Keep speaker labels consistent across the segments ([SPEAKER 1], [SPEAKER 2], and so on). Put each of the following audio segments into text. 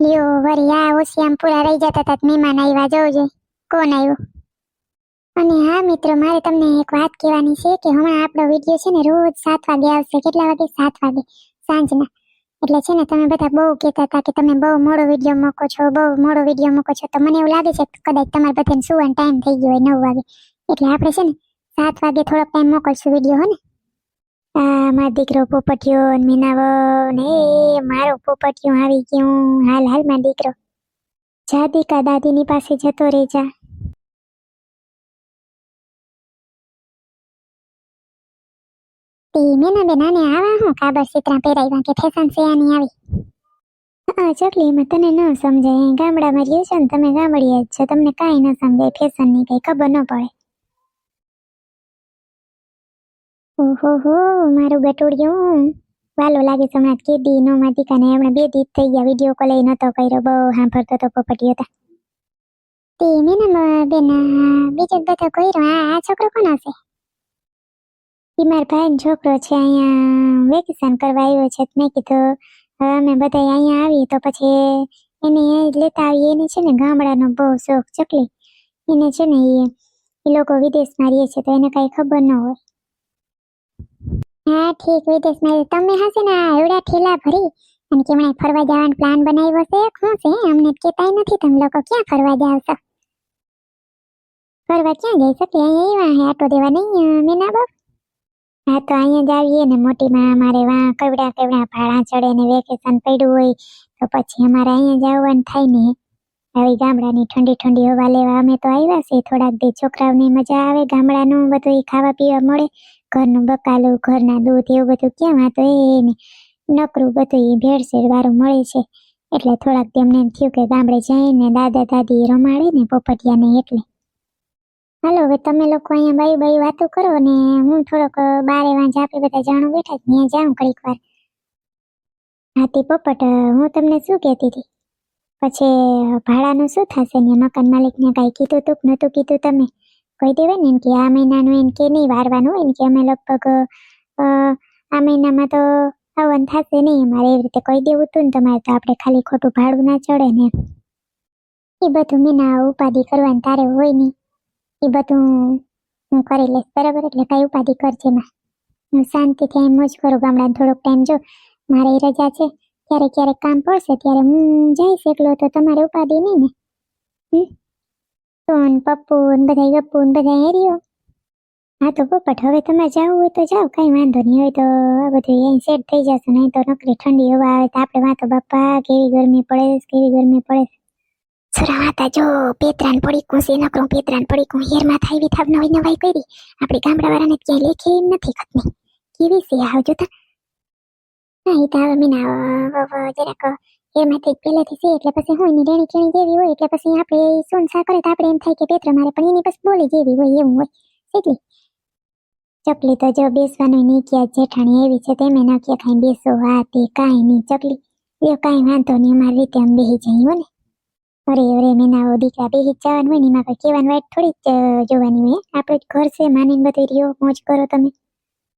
[SPEAKER 1] લ્યો વરી આ ઓશિયામ પૂરા રહી જતા હતા મહેમાન આવ્યા જોઈએ કોણ આવ્યું અને હા મિત્રો, મારે તમને એક વાત કહેવાની છે કે હમણાં આપણો વીડિયો છે ને રોજ સાત વાગે આવશે. કેટલા વાગે? સાત વાગે. સાંજના. એટલે છે ને તમે બધા બહુ કહેતા હતા કે તમે બહુ મોડો વીડિયો મૂકો છો, બહુ મોડો વીડિયો મૂકો છો. તો મને એવું લાગે છે કે કદાચ તમારે બધાને સુવાનો ટાઈમ થઈ ગયો હોય નવ વાગે. એટલે આપણે છે ને સાત વાગે થોડોક ટાઈમ મોકલશું વીડિયો, હો ને? મારો દીકરો પોપટિયો મીનાવો ને મારો પોપટિયો આવી ગયું. હાલ હાલ મા દીકરો. જા દીકા, દાદીની પાસે જતો રહે, જા. તે મેના બેન આને આવા હું કાબર સિત્રા પહેરાવ્યા કે ફેશન છે આની આવી? હા ચોકલી, એમાં તને ન સમજાય. ગામડામાં રહ્યો છે ને તમે ગામડીએ જ છો. તમને કાંઈ ન સમજાય. ફેશનની કઈ ખબર ન પડે. ઓહો, હો, મારું ગટોડિયું. વાલો લાગે છે હમણાં કેદી નો માતિકા કાને. હમણાં બે દીત થઈ ગયા, વીડિયો કોલ નતો કર્યો. બહુ સાંભળતો તો પોપટી હતા તે મેના બેન બીજો બધો કર્યો આ આ છોકરો કોણ હશે ઈ મારા ભાઈનો છોકરો છે. અહીંયા વેકેશન કરવા આવ્યો છે. મેં કીધું, હવે અમે બધા અહીંયા આવીએ તો પછી એને લેતા આવીએ. એને છે ને ગામડાનો બહુ શોખ ચકલી એને છે ને એ લોકો વિદેશમાં રહે છે તો એને કાંઈ ખબર ન હોય. હા, ઠીક વિદેશમાં. તમે હશે ને એવડા ઠેલા ભરી અને કેમણે ફરવા જવાનો પ્લાન બનાવ્યો છે? શું છે, અમને તો નથી તમે લોકો ક્યાં ફરવા જાવ ફરવા ક્યાં જઈ શકે અહીંયા એવા આટો દેવા નહીં મીના બાપ હા, તો અહીંયા જ આવીએ ને મોટીમાં અમારે વાં કવડા કવડા ભાડા ચડે ને વેકેશન પડ્યું હોય, તો પછી અમારે અહીંયા જવાનું થાય ને. આવી ગામડાની ઠંડી ઠંડી હવા લેવા અમે તો આવ્યા છે થોડાક દી છોકરાઓને મજા આવે, ગામડાનું બધું ખાવા પીવા મળે. ઘરનું બકાલું, ઘરના દૂધ એવું બધું ક્યાં વાતો એને નકરું બધું એ ભેળસેળ વાળું મળે છે. એટલે થોડાક તેમને એમ થયું કે ગામડે જઈને દાદા દાદી રમાડે ને પોપટિયાને એટલે. હાલો, હવે તમે લોકો અહીંયા બાઈ બાઈ વાતો કરો ને હું થોડોક બારે વાંચ આપણે બધા જાણું બેઠા ત્યાં જાઉં ઘડીક વાર. હાથી પોપટ, હું તમને શું કહેતી હતી? પછી ભાડાનું શું થશે ને? મકાન માલિકને કાંઈ કીધું તું નહોતું કીધું તમે? કહી દેવાય ને એમ કે આ મહિનાનું એમ કે નહીં વારવાનું હોય ને કે અમે લગભગ આ મહિનામાં તો આવવાનું થશે નહીં અમારે એવી રીતે કહી દેવું હતું ને તમારે તો આપણે ખાલી ખોટું ભાડું ના ચડે ને એ બધું મેં ના ઉપાધિ કરવાની તારે હોય નહીં. એ બધું હું કરી લઈશ, બરાબર? એટલે કઈ ઉપાધિ કરજે માં. હું શાંતિથી એમ જ કરું ગામડાને થોડોક ટાઈમ જો. મારે રજા છે. ક્યારેક ક્યારેક કામ પડશે ત્યારે હું જઈશ એકલો તો તમારે ઉપાધિ નહીં ને? તો પપ્પુ બધા ગપ્પુ બધા હેર્યો હા તો પોપટ હવે તમે જવું હોય તો જાઓ, કઈ વાંધો નહીં. હોય તો આ બધું અહીં સેટ થઈ જશે, નહીં તો નકરી ઠંડી હવા આવે તો આપણે વાતો બાપા, કેવી ગરમી પડે, કેવી ગરમી પડે. સુરા વાતા જો, પેતરાન પડી કું સે નકરું પેતરાન પડી કું હેરમાં થાય બી નવી નવાઈ કરી. આપણે ગામડા વાળાને ક્યાંય લેખે એમ નથી ખતની કેવી છે આવજો જોતા હા તો હવે મીના અ, જરાક એમાંથી પહેલેથી છે એટલે પછી હું એની રેણી કેણી જેવી હોય એટલે પછી આપણે સોન સા કરે તો આપણે એમ થાય કે પેત્ર મારે પણ એની પછી બોલી જેવી હોય એવું હોય. એટલે ચકલી તો જો બેસવાનું નહીં ક્યાં જેઠાણી એવી છે તેમે ન ક્યાં ખાઈ બેસો હા તે કાંઈ નહીં ચકલી. એ કાંઈ વાંધો નહીં અમારી રીતે અમે બેસી જઈએ ને. અરે અરે મેના દીકરા બેસી જવાનું હોય ને એમાં કોઈ કહેવાનું વાટ થોડી જ જોવાની હોય આપણે જ ઘર છે માનીને બધું રહ્યો મોજ કરો તમે.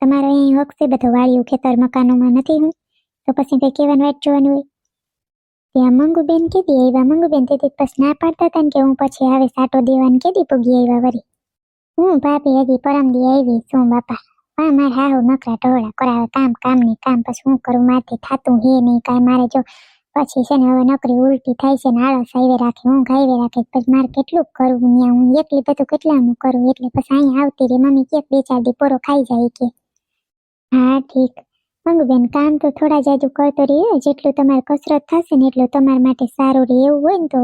[SPEAKER 1] તમારે અહીં હક છે બધું વાળ્યું ખેતર મકાનોમાં નથી હું. તો પછી તે કેવાનું વાટ જોવાનું હોય. ત્યાં મંગુબેન કીધી, આવ્યા મંગુબેન તેથી પછી ના પાડતા હતા કે હું પછી આવે સાટો દેવાની કીધી પૂગી આવ્યા વરી. હું ભાભી હજી પરમદી આવી, શું બાપા? પણ મારે હાહુ નકરા ઢોળા કરાવે, કામ કામ ને કામ, પછી હું કરું? મારથી થાતું હે નહીં, કાંઈ મારે જો પછી છે ને હવે નોકરી ઉલટી થાય છે ને આળસ આવી રાખે હું ગાઈવે રાખે, પછી મારે કેટલું કરવું? ત્યાં હું એકલી બધું કેટલાનું કરું? એટલે પછી અહીંયા આવતી રે મમ્મી કે બે ચાર દી પોરો ખાઈ જાય કે હા ઠીક. મંગુબેન કામ તો થોડા જાજુ કરતો રહ્યો જેટલું તમારે કસરત થશે ને એટલું તમારા માટે સારું રહે એવું હોય ને તો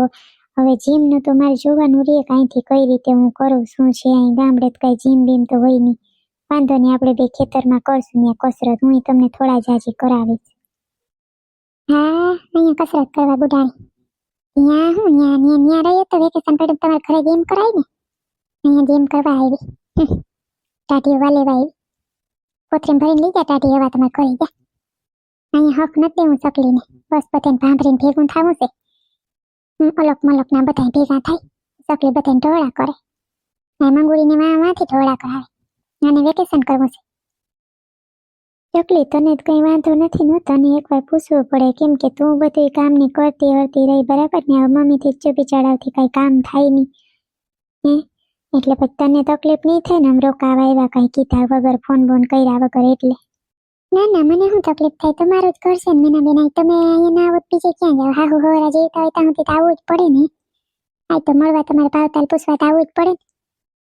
[SPEAKER 1] હવે જીમનું તો મારે જોવાનું રહે કે કઈ રીતે હું કરું શું છે અહીં ગામડે તો કઈ જીમ બીમ તો હોય નહીં. વાંધો નહીં આપણે બે ખેતરમાં કરશું ને કસરત. હું તમને થોડા જાજી કરાવીશ. હા? અહીંયા કસરત કરવા બુડાણી ત્યાં હું ત્યાં ત્યાં ત્યાં રહીએ તો વેકેશન પડે તમારે ઘરે ગેમ કરાય ને? અહીંયા ગેમ કરવા આવી. ટાટીઓ વાલેવા આવી. પોતરીમ ભરીને લઈ જા ટાઢી તમારે કરી ગયા. અહીંયા હક નથી હું ચકલીને બસ બધાને ભાંભરીને ભેગું થવું છે. અલક મલક બધા ભેગા થાય. ચકલી બધાને ઢોળા કરે. આ મંગુડીને વાં ઢોળા કરાવે. અને વેકેશન કરવું છે. ચકલી તને કઈ વાંધો નથી ને તને એકવાર પૂછવું પડે કેમ કે તું બધું કામની કરતી હરતી રહી બરાબર ને મમ્મીથી ચૂપી ચડાવતી કઈ કામ થાય નહીં. હે? એટલે પછી તને તકલીફ નહીં થાય ને આમ રોકાવા આવ્યા કઈ કીધા વગર ફોન બોન કર્યા વગર એટલે ના ના મને શું તકલીફ થાય તમારું જ ઘર છે ને મીના બેન તમે અહીંયા ના આવો બીજે ક્યાં જાવ હાહુ હોરા જીવતા હોય ત્યાં આવવું જ પડે ને આ તો મળવા તમારે ભાવતાલ પૂછવા તો આવવું જ પડે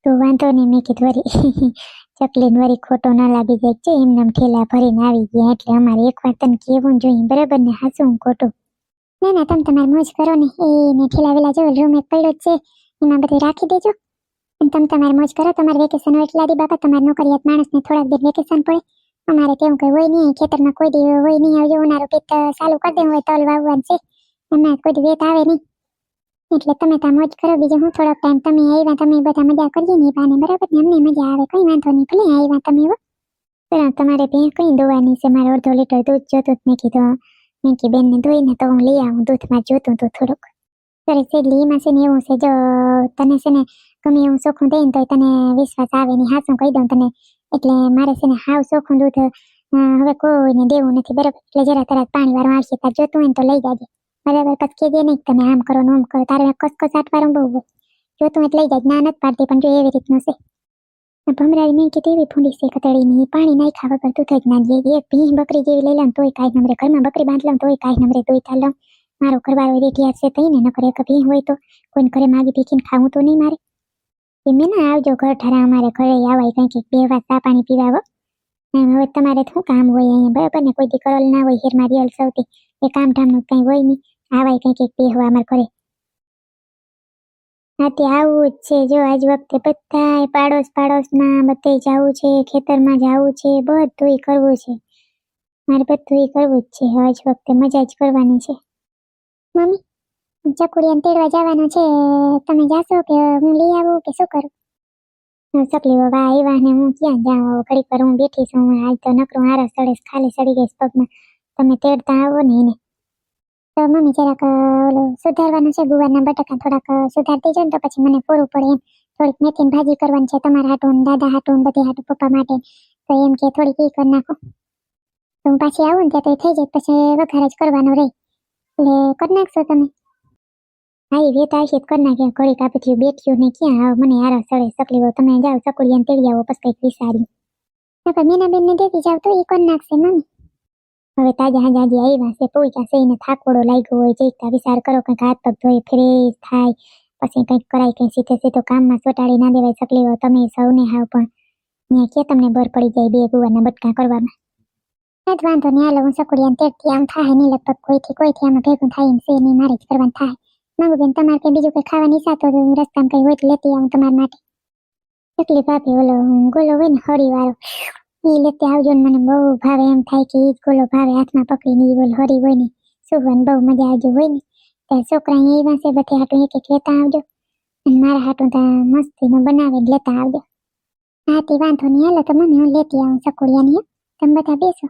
[SPEAKER 1] તો વાંધો નહીં મેં કીધું વરી ચકલીન વરી ખોટો ના લાગી જાય છે એમને ઠેલા ભરીને આવી ગયા એટલે અમારે એક વાર તને કહેવું જોઈએ બરાબર ને હાસું ખોટું ના ના તમે તમારે મોજ કરો ને એ ને ઠેલા વેલા જો રૂમ એક પડ્યો છે એમાં બધું રાખી દેજો તમે તમારે મોજ કરો, તમારે વેકેશન હોય એટલા દી બાપા તમારે નોકરિયાત માણસને થોડાક દિન વેકેશન પડે. અમારે તેવું કંઈ હોય નહીં, ખેતરમાં કોઈ દી હોય નહીં, આવજો, ઉનાળો પીત ચાલુ કરી દેવું હોય, તલ વાવવાનું છે. એમાં કોઈ દી વેત આવે નહીં. એટલે તમે ત્યાં મોજ કરો, બીજું હું થોડોક ટાઈમ તમે આવ્યા, તમે બધા મજા કરીએ ને બાને બરાબર ને? અમને મજા આવે, કઈ વાંધો નહીં, ભલે આવ્યા તમે એવો પણ તમારે બે કઈ દોવાની છે? મારે અડધો લીટર દૂધ જોતું જ મેં કીધું, મેં કી બેનને ધોઈને તો હું લઈ આવું, દૂધમાં જોતું હતું થોડુંક. સરસ એટલે એમાં છે ને એવું છે, જો તને છે ને ગમે એવું ચોખ્ખું દે ને તો તને વિશ્વાસ આવે ને હાસું કહી દઉં તને. એટલે મારે છે ને હાવ ચોખ્ખું દૂધ હવે કોઈને દેવું નથી, બરાબર? એટલે જરા તરત પાણી વાળું આવશે, તાર જોતું હોય ને તો લઈ જાજે. બરાબર, પછી કહેજે નહીં તમે આમ કરો ને આમ કરો, તારે કસકસ આટવારું બહુ હોય. જોતું હોય લઈ જાય ના નથી પાડતી, પણ જો એવી રીતનું છે. ભમરાઈ મેં કીધી એવી ફૂંડી છે કતળીની પાણી નાખ્યા વગર તું થઈ જ ના એક ભીંસ બકરી જેવી લઈ લઉં તોય કાંઈ નમરે. ઘરમાં બકરી બાંધ લઉં તોય કાંઈ નમરે, તોય ચાલ લઉં મારો ઘરવાળો રેઠિયા છે તઈને નકર એક હોય તો કોઈને ઘરે માગી ભીખીને ખાવું તો નહીં મારે. એમને ના આવજો ઘર ઠરા અમારે ઘરે આવાય કંઈક એક બે વાર ચા પાણી પીવાવો હવે તમારે શું કામ હોય અહીંયા, બરાબર ને? કોઈ દી ના હોય હેરમાં રિયલ સૌથી. એ કામ ધામનું કંઈ હોય નહીં. આવાય કંઈક એક બેહવા અમારે ઘરે. હા, તે આવું જ છે. જો આજ વખતે બધાય પાડોશ પાડોશમાં બધે જવું છે, ખેતરમાં જવું છે, બધુંય કરવું છે. મારે બધુંય કરવું જ છે. આજ વખતે મજા જ કરવાની છે. મમ્મી ચકુડિયાને તેડવા જવાનું છે. તમે જાશો કે હું લઈ આવું કે શું કરું? સકલી બાબા આવ્યા ને હું ક્યાં જાઉં? ઘડીક વાર હું બેઠી છું. આજ તો નકરું હારા સડે ખાલી સડી ગઈ પગમાં. તમે તેડતા આવો ને એને. તો મમ્મી જરાક ઓલું સુધારવાનું છે ગુવારના બટાકા થોડાક સુધારતી સુધાર દેજો ને તો પછી મને પૂરું પડે એમ. થોડીક મેથીની ભાજી કરવાની છે તમારા હાટું દાદા હાટું બધી હાટું પપ્પા માટે. તો એમ કે થોડીક એ કરી નાખો. તો હું પાછી આવું ને ત્યાં તો થઈ જાય. પછી વઘાર જ કરવાનો રહે એટલે કરી નાખશો તમે. હા એ વેત આવશે કરી નાખે. ઘડીક આપી બેઠ્યું ને ક્યાં? આવ મને હારા સળે સકલી તમે જાઓ ચકુડિયાને તેડી આવો, પછી કંઈક વિચાર્યું નકર મીનાબેન ને દેતી જાવ તો એ કરી નાખશે, મમ્મી. હવે તાજા હાજાજી આવ્યા છે પહોંચ્યા છે? એને થાકોડો લાગ્યો હોય જઈતા વિચાર કરો, કંઈક હાથ પગ ધોઈ ફ્રેશ થાય, પછી કંઈક કરાય, કંઈ સીધે સીધો કામમાં ચોટાડી ના દેવાય સકલી તમે સૌને હાવ પણ ત્યાં કે તમને બર પડી જાય બે ગુવાના બટકા કરવામાં જ વાંધો નહીં હાલો હું સકુડિયાને હોય ને હળી એ ને મને બહુ મજા આવજો હોય ને ત્યાં છોકરા અહીંયા આવ્યા બધે લેતા આવજો મારા હાટું ત્યાં મસ્તીનું બનાવીને લેતા આવજો હા વાંધો નહીં હાલો તો મમ્મી હું લેતી આવું સકોડિયાની તમે બધા બેસો